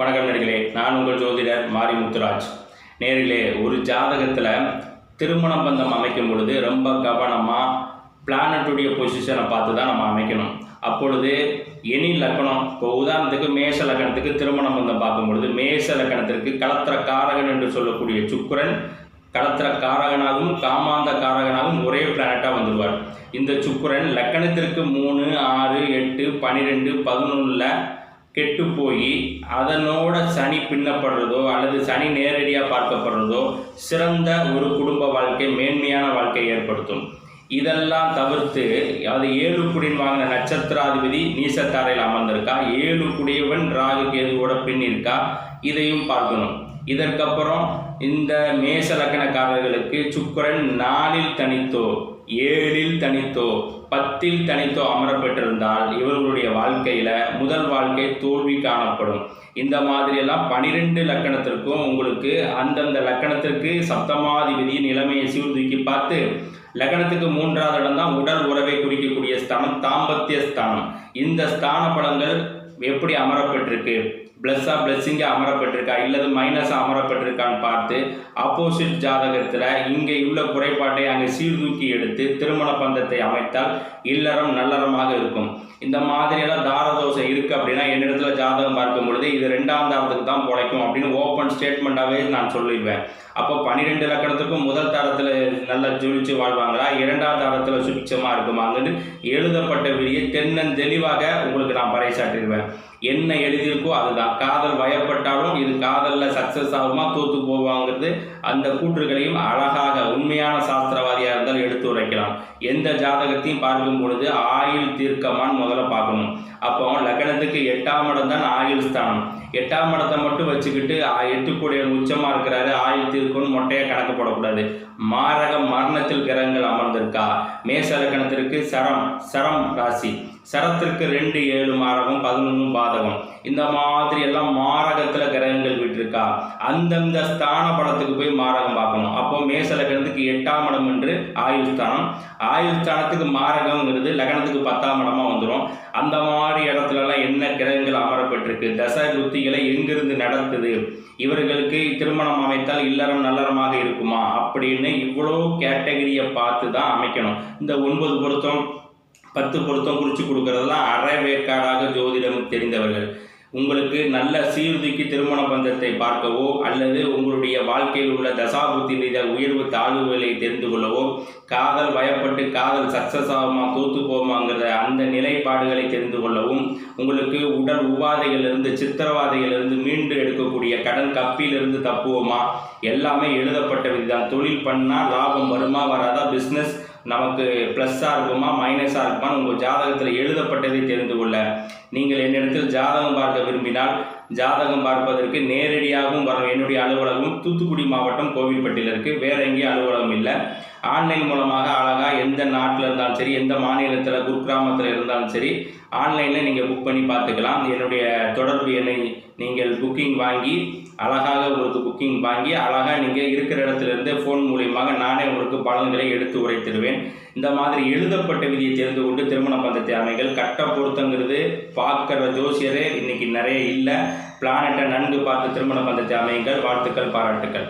வணக்கம் நேர்களே நான் உங்கள் ஜோதிடர் மாரி முத்துராஜ். நேர்களே ஒரு ஜாதகத்தில் திருமண பந்தம் அமைக்கும் பொழுது ரொம்ப கவனமாக பிளானட்டுடைய பொசிஷனை பார்த்து தான் நம்ம அமைக்கணும். அப்பொழுது எனி லக்கணம் இப்போ உதாரணத்துக்கு மேஷ லக்கணத்துக்கு திருமண பந்தம் பார்க்கும் பொழுது மேஷ லக்கணத்திற்கு களத்திர காரகன் என்று சொல்லக்கூடிய சுக்கரன் களத்திர காரகனாகவும் காமாந்த காரகனாகவும் ஒரே பிளானட்டாக வந்துடுவார் இந்த சுக்கரன் லக்கணத்திற்கு மூணு ஆறு எட்டு பன்னிரெண்டு பதினொன்றில் கெட்டு போய் அதனோட சனி பின்னப்படுறதோ அல்லது சனி நேரடியாக பார்க்கப்படுறதோ சிறந்த ஒரு குடும்ப வாழ்க்கை மேன்மையான வாழ்க்கையை ஏற்படுத்தும். இதெல்லாம் தவிர்த்து அது ஏழு குடின் வாங்கின நட்சத்திராதிபதி நீசத்தாரையில் அமர்ந்திருக்கா? ஏழு குடியவன் ராகு கேதுவோட பின் இருக்கா? இதையும் பார்க்கணும். இதற்கப்புறம் இந்த மேச லக்கணக்காரர்களுக்கு சுக்கிரன் நாலில் தனித்தோ ஏழில் தனித்தோ பத்தில் தனித்தோ அமரப்பட்டிருந்தால் இவர்களுடைய வாழ்க்கையில் முதல் வாழ்க்கை தோல்வி காணப்படும். இந்த மாதிரியெல்லாம் பனிரெண்டு லக்கணத்திற்கும் உங்களுக்கு அந்தந்த லக்கணத்திற்கு சப்தமாதிபதி நிலைமையை சீர்தூக்கி பார்த்து லக்னத்துக்கு மூன்றாவது இடம் தான் உடல் உறவை குறிக்கக்கூடிய ஸ்தானம் தாம்பத்திய ஸ்தானம். இந்த ஸ்தான பலங்கள் எப்படி அமரப்பட்டிருக்கு ப்ளஸ்ஸாக பிளஸ்ஸிங்காக அமரப்பட்டிருக்கா? இல்லது மைனஸாக அமரப்பட்டிருக்கான்னு பார்த்து ஆப்போசிட் ஜாதகத்தில் இங்கே உள்ள குறைபாட்டை அங்கே சீர்தூக்கி எடுத்து திருமண பந்தத்தை அமைத்தால் இல்லறம் நல்லறமாக இருக்கும். இந்த மாதிரியெல்லாம் தாரதோஷம் இருக்குது அப்படின்னா என்னிடத்துல ஜாதகம் பார்க்கும் பொழுது இது ரெண்டாம் தாரத்துக்கு தான் பிழைக்கும் அப்படின்னு ஓப்பன் ஸ்டேட்மெண்ட்டாகவே நான் சொல்லிடுவேன். அப்போ பன்னிரெண்டு லக்கணத்துக்கும் முதல் தரத்தில் நல்லா ஜொலிச்சு வாழ்வாங்களா? இரண்டாம் தரத்தில் சுபிச்சமாக இருக்குமாங்கன்னு எழுதப்பட்ட விதியை தென்னன் தெளிவாக உங்களுக்கு நான் பறைசாட்டிடுவேன் என்ன எழுதியிருக்கோ அதுதான். காதல் வயப்பட்டாலும் இது காதலில் சக்ஸஸ் ஆகுமா? தோத்து போவாங்கிறது அந்த கூற்றுகளையும் அழகாக உண்மையான சாஸ்திரவாதியாக இருந்தால் எடுத்து உரைக்கலாம். எந்த ஜாதகத்தையும் பார்க்கும் பொழுது ஆயுள் தீர்க்கமான்னு முதல்ல பார்க்கணும். அப்போ லக்னத்துக்கு எட்டாம் இடம் தான் ஆயுள் ஸ்தானம். எட்டாம் இடத்தை மட்டும் வச்சுக்கிட்டு எட்டு கூடிய உச்சமாக இருக்கிறாரு. ஆயுள் இருக்கும்னு மொட்டையாக கணக்கு போடக்கூடாது. மாரக மரணத்தில் கிரகங்கள் அமர்ந்திருக்கா? மேச லக்கணத்திற்கு சரம் சரம் ராசி. சரத்திற்கு ரெண்டு ஏழு மாரகம் பதினொன்று பாதகம். இந்த மாதிரி எல்லாம் மாரகத்தில் கிரகங்கள் இருக்கா? அந்தந்த ஸ்தான படத்துக்கு போய் மாரகம் பார்க்கணும். அப்போ மேச லக்னத்துக்கு எட்டாம் இடம் என்று ஆயுள் ஸ்தானம். ஆயுள் ஸ்தானத்துக்கு மாரகம்ங்கிறது லக்னத்துக்கு பத்தாம் இடமா வந்துடும் அந்த மாதிரி இடத்துலலாம் என்ன கிரகங்கள் அமரப்பட்டிருக்கு? தசை புத்திகளை எங்கிருந்து நடத்துது? இவர்களுக்கு திருமணம் அமைத்தால் இல்லறம் நல்லறமாக இருக்குமா? அப்படின்னு இவ்வளோ கேட்டகரியை பார்த்து தான் அமைக்கணும். இந்த ஒன்பது பொருத்தம் பத்து பொருத்தம் குறித்து கொடுக்கறதெல்லாம் அறவேக்காடாக ஜோதிடம் தெரிந்தவர்கள். உங்களுக்கு நல்ல சீர்தூக்கி திருமண பந்தத்தை பார்க்கவோ அல்லது உங்களுடைய வாழ்க்கையில் உள்ள தசாபுத்தி ரீதியாக உயர்வு தாழ்வுகளை தெரிந்து கொள்ளவோ காதல் வயப்பட்டு காதல் சக்சஸ் ஆகுமா தோத்து போகுமாங்கிற அந்த நிலைப்பாடுகளை தெரிந்து கொள்ளவும் உங்களுக்கு உடல் உபாதைகளிலிருந்து சித்திரவாதைகளிலிருந்து மீண்டு எடுக்கக்கூடிய கடன் கப்பிலிருந்து தப்புவோமா? எல்லாமே எழுதப்பட்ட விதிதான். தொழில் பண்ணால் லாபம் வருமா வராதா? பிஸ்னஸ் நமக்கு ப்ளஸ்ஸாக இருக்குமா மைனஸாக இருக்குமான்னு உங்கள் ஜாதகத்தில் எழுதப்பட்டதை தெரிந்து கொள்ள. நீங்கள் என்னிடத்தில் ஜாதகம் பார்க்க விரும்பினால் ஜாதகம் பார்ப்பதற்கு நேரடியாகவும் வரும். என்னுடைய அலுவலகம் தூத்துக்குடி மாவட்டம் கோவில்பட்டியில் இருக்குது வேற எங்கேயும் அலுவலகம் இல்லை. ஆன்லைன் மூலமாக அழகாக எந்த நாட்டில் இருந்தாலும் சரி எந்த மாநிலத்தில் குர்கிராமத்தில் இருந்தாலும் சரி ஆன்லைனில் நீங்கள் புக் பண்ணி பார்த்துக்கலாம். என்னுடைய தொடர்பு எண்ணை நீங்கள் புக்கிங் வாங்கி அழகாக உங்களுக்கு புக்கிங் வாங்கி அழகாக நீங்கள் இருக்கிற இடத்துலேருந்து ஃபோன் மூலியமாக நானே உங்களுக்கு பலன்களை எடுத்து உரைத்திடுவேன். இந்த மாதிரி எழுதப்பட்ட விதியை தெரிந்து கொண்டு திருமண பந்தத்தை அமைகள் கட்ட பொருத்தங்கிறது பார்க்குற ஜோசியரே இன்னைக்கு நிறைய இல்லை. பிளானட்டை நன்கு பார்த்து திருமண பந்தத்தை அமையுங்கள் வாழ்த்துக்கள் பாராட்டுக்கள்.